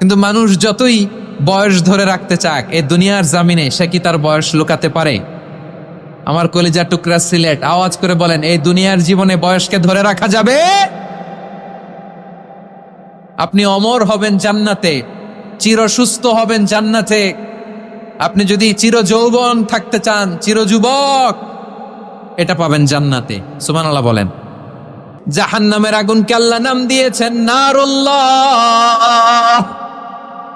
কিন্তু মানুষ যতই বয়স ধরে রাখতে চাক, এ দুনিয়ার জামিনে সে কি তার বয়স লুকাতে পারে? আমার কলিজা টুকরা সিলেট, আওয়াজ করে বলেন, এই দুনিয়ার জীবনে বয়সকে ধরে রাখা যাবে? আপনি অমর হবেন জান্নাতে, চির সুস্থ হবেন জান্নাতে। আপনি যদি চির যৌবন থাকতে চান, চির যুবক, এটা পাবেন জান্নাতে। সুমান আল্লাহ বলেন। জাহান নামের আগুনকে আল্লাহ নাম দিয়েছেন, নারুল্লাহ।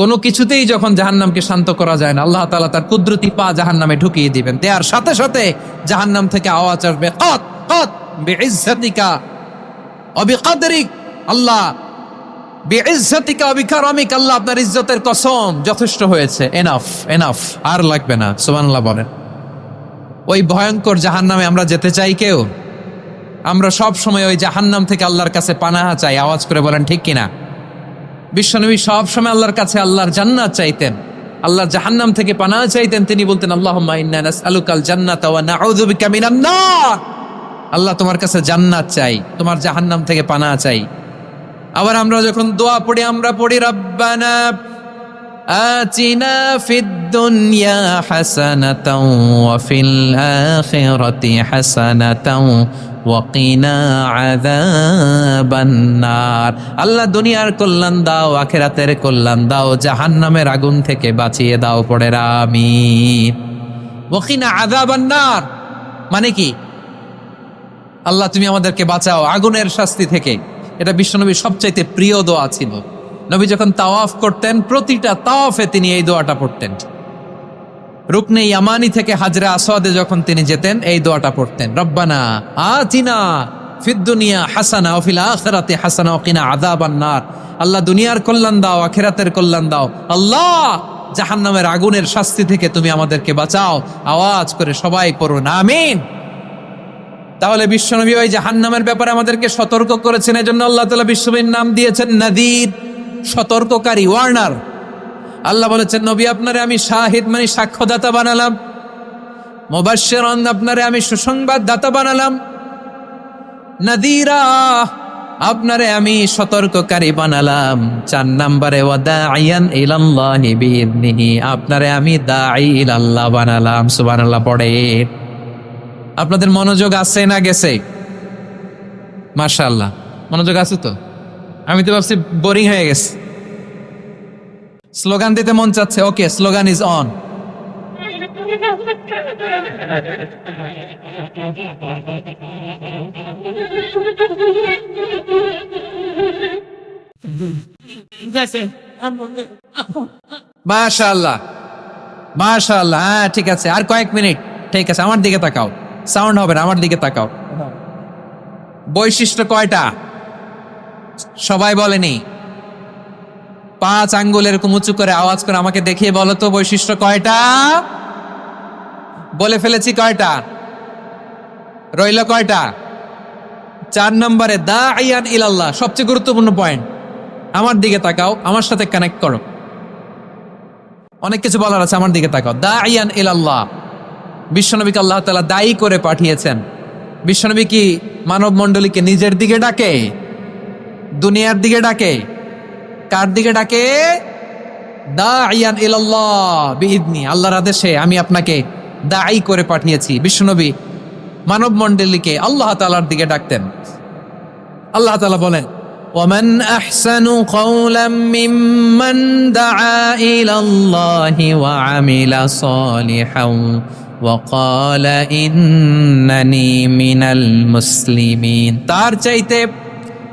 কোনো কিছুতেই যখন জাহান্নামকে শান্ত করা যায় না, আল্লাহ তাআলা তার কুদরতি পা জাহান্নামে ঢুকিয়ে দিবেন। দেওয়ার সাথে সাথে জাহান্নাম থেকে আওয়াজ আসবে আল্লাহ আল্লাহ আপনার ইজ্জতের কসম যথেষ্ট হয়েছে। এনাফ এনাফ আর লাগবে না। বলেন। ওই ভয়ঙ্কর জাহান্নামে আমরা যেতে চাই কেউ? আমরা সব সময় ওই জাহান্নাম থেকে আল্লাহর কাছে পানাহা চাই। আওয়াজ করে বলেন, ঠিক কিনা? বিশ্বনবী সবসময় আল্লাহর কাছে আল্লাহর জান্নাত চাইতেন। আল্লাহর জাহান্নাম থেকে পানা চাইতেন, তিনি বলতেন আল্লাহ আলুকাল জান্নাত আল্লাহ তোমার কাছে জান্নাত চাই, তোমার জাহান্নাম থেকে পানা চাই। আবার আমরা যখন দোয়া পড়ি, আমরা পড়ি, রব্বানা আতিনা ফিদ দুনিয়া হাসানাতাও ওয়া ফিল আখিরাতি হাসানাতাও ওয়াকিনা আযাবান নার আল্লাহ দুনিয়ার কল্যাণ দাও, আখিরাতের কল্যাণ দাও, জাহান্নামের আগুন থেকে বাঁচিয়ে দাও পড়ে আমিন। ওকিনা আযাবান বান্নার মানে কি? আল্লাহ তুমি আমাদেরকে বাঁচাও, আগুনের শাস্তি থেকে। এটা বিশ্বনবীর সবচাইতে প্রিয় দোয়া ছিল। নবী যখন তাওয়াফ করতেন, প্রতিটা তাওয়াফে তিনি এই দোয়াটা পড়তেন। রুকনে ইয়ামানি থেকে হাজরা আসওয়াদে যখন তিনি যেতেন, এই দোয়াটা পড়তেন, রব্বানা আতিনা ফিদ দুনিয়া হাসানা ও ফিল আখিরাতে হাসানা ও কিনা আযাবান নার। আল্লাহ দুনিয়ার কল্যাণ দাও, আখিরাতের কল্যাণ দাও। আল্লাহ, জাহান্নামের আগুনের শাস্তি থেকে তুমি আমাদেরকে বাঁচাও। আওয়াজ করে সবাই পড়ুন, আমিন। তাহলে বিশ্বনবী ওই জাহান্নামের ব্যাপারে আমাদেরকে সতর্ক করেছেন, এজন্য আল্লাহ তাআলা বিশ্বনবীর নাম দিয়েছেন, নাদির। সতর্ককারী ওয়ার্নার আল্লাহ বলেছেন, নবী, আপনারে আমি শাহিদ মানে সাক্ষ্যদাতা বানালাম। মোবাশ্বের আপনারে আমি সুসংবাদ দাতা বানালাম। নাদিরা, আপনারে আমি সতর্ককারী বানালাম। চার নাম্বারে আপনারে আমি ইলাল্লাহ বানালাম। সুবহানাল্লাহ, পড়ে। আপনাদের মনোযোগ আছে না গেছে? মাশাআল্লাহ। মনোযোগ আছে তো? আমি তো ভাবছি বোরিং হয়ে গেছে। স্লোগান দিতে মন চাচ্ছে ওকে স্লোগান ইজ অন মাশাআল্লাহ হ্যাঁ ঠিক আছে। আর কয়েক মিনিট ঠিক আছে আমার দিকে তাকাও। সাউন্ড হবে না আমার দিকে তাকাও। বৈশিষ্ট্য কয়টা? সবাই বলেনি। পাঁচ আঙ্গুল এরকম উঁচু করে আওয়াজ করে আমাকে দেখিয়ে বলো তো, বৈশিষ্ট্য কয়টা? বলে ফেলেছি কয়টা? রইল কয়টা? চার নম্বরে দা আইয়ান ইলাল্লাহ, সবচেয়ে গুরুত্বপূর্ণ পয়েন্ট আমার দিকে তাকাও, আমার সাথে কানেক্ট করো। অনেক কিছু বলার আছে আমার দিকে তাকাও। দা আইয়ান ইলাল্লাহ, বিশ্বনবীকে আল্লাহ তালা দায়ী করে পাঠিয়েছেন। বিশ্বনবী কি মানব মণ্ডলীকে নিজের দিকে ডাকে? দুনিয়ার দিকে ডাকে কার দিকে ডাকে দা আইয়ান ইলাল্লাহ বিইদনি আল্লাহর আদেশে আমি আপনাকে দায়ী করে পাঠিয়েছি বিশ্বনবী মানব মণ্ডলীকে আল্লাহ তালার দিকে ডাকতেন আল্লাহ তালা বলেন ومن أحسن قولا ممن دعا إلى الله وعمل صالحا وقال إنني من المسلمين তার চাইতে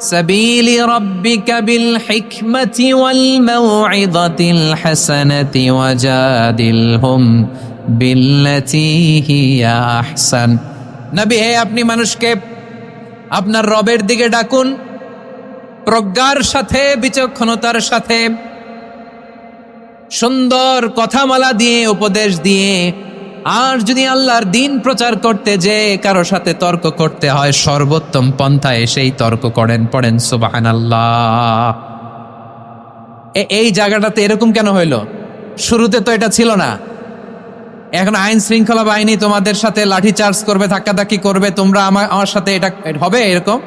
سبيل ربك بالحكمة والموعظة الحسنة وجادلهم بالتي هي أحسن নবী হে আপনি মানুষকে আপনার রবের দিকে ডাকুন প্রজ্ঞার সাথে বিচক্ষণতার সাথে সুন্দর কথামালা দিয়ে উপদেশ দিয়ে আর যদি আল্লাহর দিন প্রচার করতে যে কারও সাথে তর্ক করতে হয়, সর্বোত্তম পন্থায় সেই তর্ক করেন, পড়েন সুবাহান আল্লাহ এই জায়গাটাতে এরকম কেন হইল? শুরুতে তো এটা ছিল না। এখন আইন শৃঙ্খলা বাহিনী তোমাদের সাথে লাঠি চার্জ করবে, ধাক্কাধাক্কি করবে, তোমরা আমার আমার সাথে এটা হবে এরকম?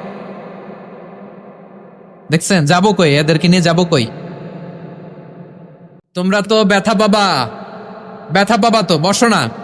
দেখছেন? যাব কই? এদেরকে নিয়ে যাব কই? তোমরা তো ব্যথা পাবা। ব্যথা পাবা তো, বসো না।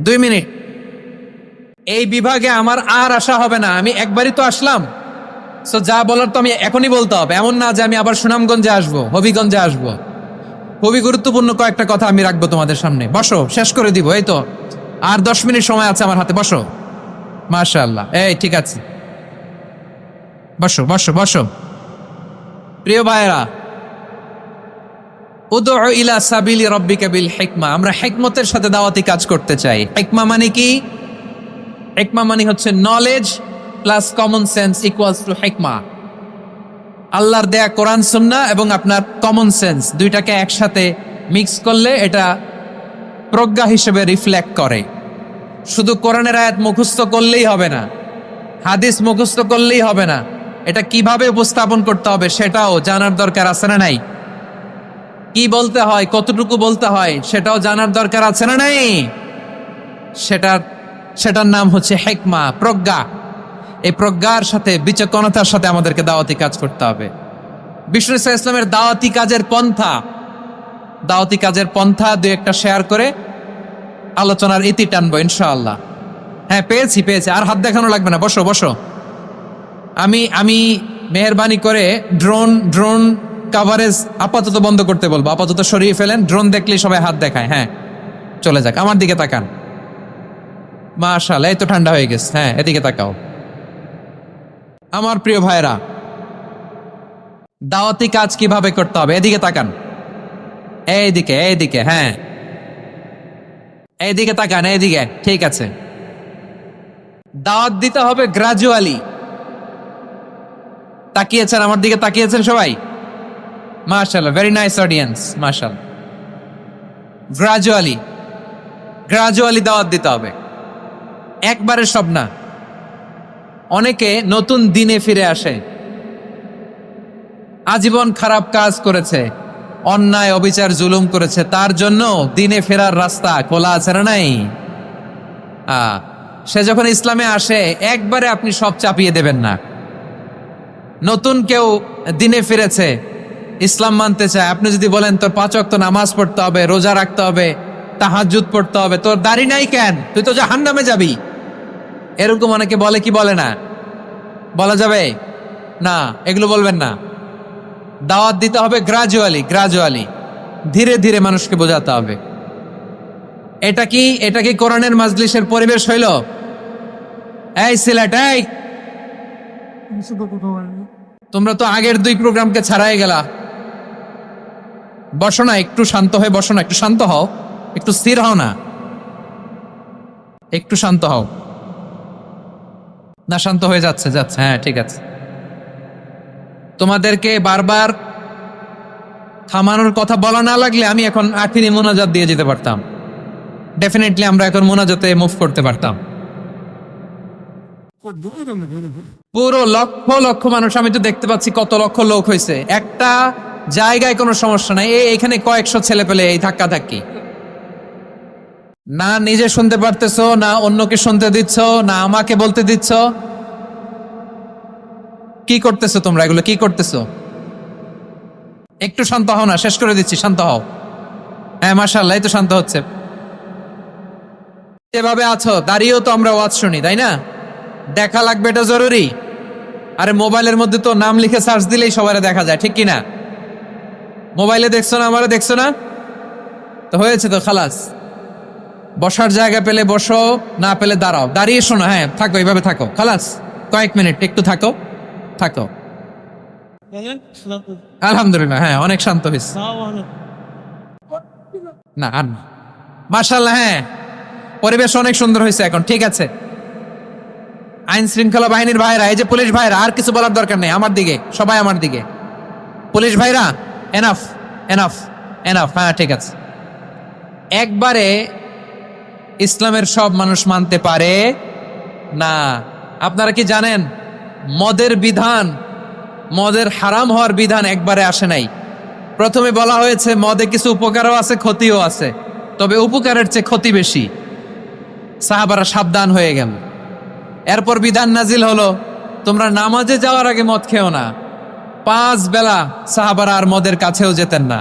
দুই মিনিট। এই বিভাগে আমার আর আসা হবে না, আমি একবারই তো আসলাম। সো যা বলার তো আমি এখনই বলতে হবে। এমন না যে আমি আবার সুনামগঞ্জে আসব, হবিগঞ্জে আসব। খুবই গুরুত্বপূর্ণ কয়েকটা কথা আমি রাখব তোমাদের সামনে। বসো, শেষ করে দিব, এই তো। আর দশ মিনিট সময় আছে আমার হাতে, বসো। মাশাল্লাহ এই ঠিক আছে। বসো বসো বসো। প্রিয় ভাইয়েরা উদু ইলা সাবিলি রব্বিকা বিল হিকমা। আমরা হিকমতের সাথে দাওয়াতি কাজ করতে চাই। হিকমা মানে কি? হিকমা মানে হচ্ছে knowledge plus common sense equals to হিকমা। আল্লাহর দেয়া কোরআন সুন্না এবং আপনার কমন সেন্স দুইটাকে একসাথে মিক্স করলে এটা প্রজ্ঞা হিসেবে রিফ্লেক্ট করে। শুধু কোরআনের আয়াত মুখস্থ করলেই হবে না, হাদিস মুখস্থ করলেই হবে না। এটা কীভাবে উপস্থাপন করতে হবে সেটাও জানার দরকার আছে না নাই? কি বলতে হয়, কতটুকু বলতে হয়, সেটাও জানার দরকার আছে না নাই? সেটার সেটার নাম হচ্ছে হেকমা, প্রজ্ঞা। এই প্রজ্ঞার সাথে, বিচক্ষণতার সাথে আমাদেরকে দাওয়াতি কাজ করতে হবে। বিষ্ণু ইসা ইসলামের দাওয়াতি কাজের পন্থা। দাওয়াতি কাজের পন্থা দুই একটা শেয়ার করে আলোচনার ইতি টানবো, ইনশাআল্লাহ। হ্যাঁ পেয়েছি পেয়েছি। আর হাত দেখানো লাগবে না, বসো বসো। আমি আমি মেহরবানি করে ড্রোন ড্রোন কাভারেজ আপাতত বন্ধ করতে বলব। আপাতত সরিয়ে ফেলেন ড্রোন দেখলেই সবাই হাত দেখায় হ্যাঁ। চলে যাক, আমার দিকে তাকান। মাশাআল্লাহ, এই তো ঠান্ডা হয়ে গেছে হ্যাঁ এদিকে তাকাও। আমার প্রিয় ভাইরা দাওয়াতি কাজ কীভাবে করতে হবে? এদিকে তাকান। এইদিকে এইদিকে হ্যাঁ। এইদিকে তাকান, এইদিকে, ঠিক আছে। দাওয়াত দিতে হবে গ্রাজুয়ালি তাকিয়েছেন, আমার দিকে তাকিয়েছেন সবাই? মাশাল্লাহ ভেরি নাইস অডিয়েন্স মার্শাল গ্রাজুয়ালি গ্রাজুয়ালি দাওয়াত দিতে হবে। একবারে সব না। অনেকে নতুন দিনে ফিরে আসে। আজীবন খারাপ কাজ করেছে, অন্যায়, অবিচার, জুলুম করেছে, তার জন্য দিনে ফেরার রাস্তা খোলা আছে না নাই? সে যখন ইসলামে আসে, একবারে আপনি সব চাপিয়ে দেবেন না। নতুন কেউ দিনে ফিরেছে ইসলাম মানতে চায়। আপনি যদি বলেন তোর পাঁচ অক্ত নামাজ পড়তে হবে রোজা রাখতে হবে তাহাজুদ পড়তে হবে তোর দাড়ি নাই কেন? তুই তো জাহান নামে যাবি। এরকম অনেকে বলে কি বলে না? বলা যাবে? না এগুলো বলবেন না। দাওয়াত দিতে হবে গ্রাজুয়ালি গ্রাজুয়ালি ধীরে ধীরে মানুষকে বোঝাতে হবে। এটা কি? এটা কি কোরআনের মাজলিসের পরিবেশ হইল? এই সিলেট এই! তোমরা তো আগের দুই প্রোগ্রামকে ছাড়াই গেলা। বসো না, একটু শান্ত হয়ে বসো না, একটু শান্ত হও। একটু স্থির হও না। একটু শান্ত হও। না, শান্ত হয়ে যাচ্ছে যাচ্ছে হ্যাঁ ঠিক আছে। তোমাদেরকে বারবার থামানোর কথা বলা না লাগলে আমি এখন আখিরি মোনাজাত দিয়ে যেতে পারতাম। ডেফিনেটলি আমরা এখন মোনাজাতে মুভ করতে পারতাম। পুরো লক্ষ লক্ষ মানুষ, আমি তো দেখতে পাচ্ছি কত লক্ষ লোক হয়েছে। একটা জায়গায় কোনো সমস্যা নাই। এখানে কয়েকশো ছেলে পেলে এই ধাক্কা ধাক্কি না নিজে শুনতে পারতেছো, না অন্যকে শুনতে দিচ্ছ, না আমাকে বলতে দিচ্ছ। কি করতেছো তোমরা এগুলো? কি করতেছো? একটু শান্ত হও না, শেষ করে দিচ্ছি, শান্ত হও। হ্যাঁ মাসাল্লাহ তো শান্ত হচ্ছে। এভাবে আছো, দাঁড়িয়েও তো আমরা ওয়াজ শুনি, তাই না? দেখা লাগবে এটা জরুরি। আরে মোবাইলের মধ্যে তো নাম লিখে সার্চ দিলেই সবাই দেখা যায়, ঠিক কি না মোবাইলে দেখছ না, আমারও দেখছ না? তো হয়েছে তো, খালাস। বসার জায়গা পেলে বসো, না পেলে দাঁড়াও। দাঁড়িয়ে শোনো হ্যাঁ থাকো, এইভাবে থাকো। খালাস, কয়েক মিনিট, একটু থাকো থাকো। আলহামদুলিল্লাহ হ্যাঁ অনেক শান্ত হয়েছে। না, আর না। মার্শাল্লাহ হ্যাঁ। পরিবেশ অনেক সুন্দর হয়েছে এখন, ঠিক আছে। আইন শৃঙ্খলা বাহিনীর ভাইরা, এই যে পুলিশ ভাইরা, আর কিছু বলার দরকার নেই, আমার দিকে, সবাই আমার দিকে। পুলিশ ভাইরা এনাফ এনাফ এনাফ হ্যাঁ ঠিক আছে। একবারে ইসলামের সব মানুষ মানতে পারে না। আপনারা কি জানেন, মদের বিধান, মদের হারাম হওয়ার বিধান একবারে আসে নাই। প্রথমে বলা হয়েছে, মদে কিছু উপকারও আছে, ক্ষতিও আছে। তবে উপকারের চেয়ে ক্ষতি বেশি। সাহাবারা সাবধান হয়ে গেল। এরপর বিধান নাজিল হলো, তোমরা নামাজে যাওয়ার আগে মদ খেও না। পাঁচ বেলা সাহাবারা আর মদের কাছেও যেতেন না।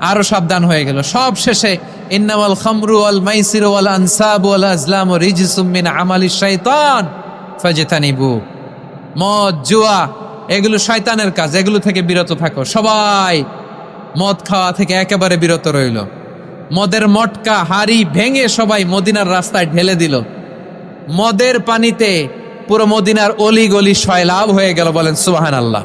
আরও সাবধান হয়ে গেল। সব শেষে ইন্নামাল খামরু আল মাইসির ওয়াল আনসাব ও রিজিসুম মিন আমালি শাইতান ফাজতানিবু। মদ, জুয়া, এগুলো শয়তানের কাজ। এগুলো থেকে বিরত থাকো। সবাই মদ খাওয়া থেকে একেবারে বিরত রইল। মদের মটকা, হাড়ি ভেঙে সবাই মদিনার রাস্তায় ঢেলে দিল। মদের পানিতে পুরো মদিনার অলি গলি সয়লাভ হয়ে গেল বলেন সুবাহান আল্লাহ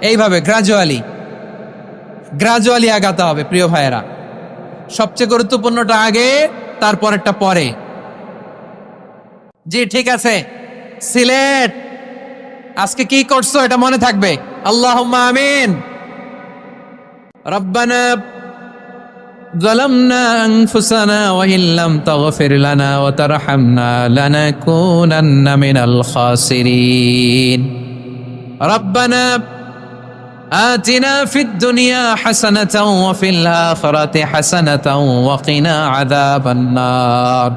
এইভাবে গ্রাজুয়ালি গ্রাজুয়ালি আগাতে হবে প্রিয় ভাইয়েরা সবচেয়ে গুরুত্বপূর্ণটা আগে তারপরেরটা পরে জি ঠিক আছে সিলেট আজকে কি করছো এটা মনে থাকবে আল্লাহ আমিন রব্বানা ظلمنا أنفسنا وإن لم تغفر لنا وترحمنا لنكونن من الخاسرين ربنا آتنا في الدنيا حسنة وفي الآخرة حسنة وقنا عذاب النار.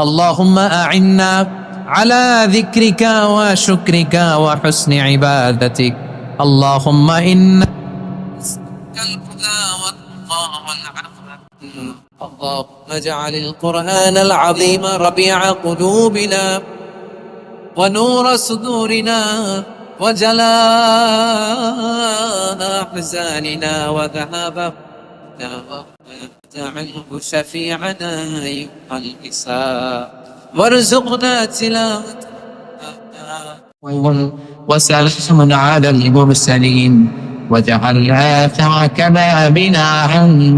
اللهم أعنا على ذكرك وشكرك وحسن عبادتك. اللهم إن الهدى والتقى والعفو. اللهم اجعل القرآن العظيم ربيع قلوبنا ونور صدورنا وجلاء أحزاننا وذهاب عنه شفيعنا أيها الإساء وارزقنا تلاوة وسلام على المرسلين. وجعلنا تركنا بنا عن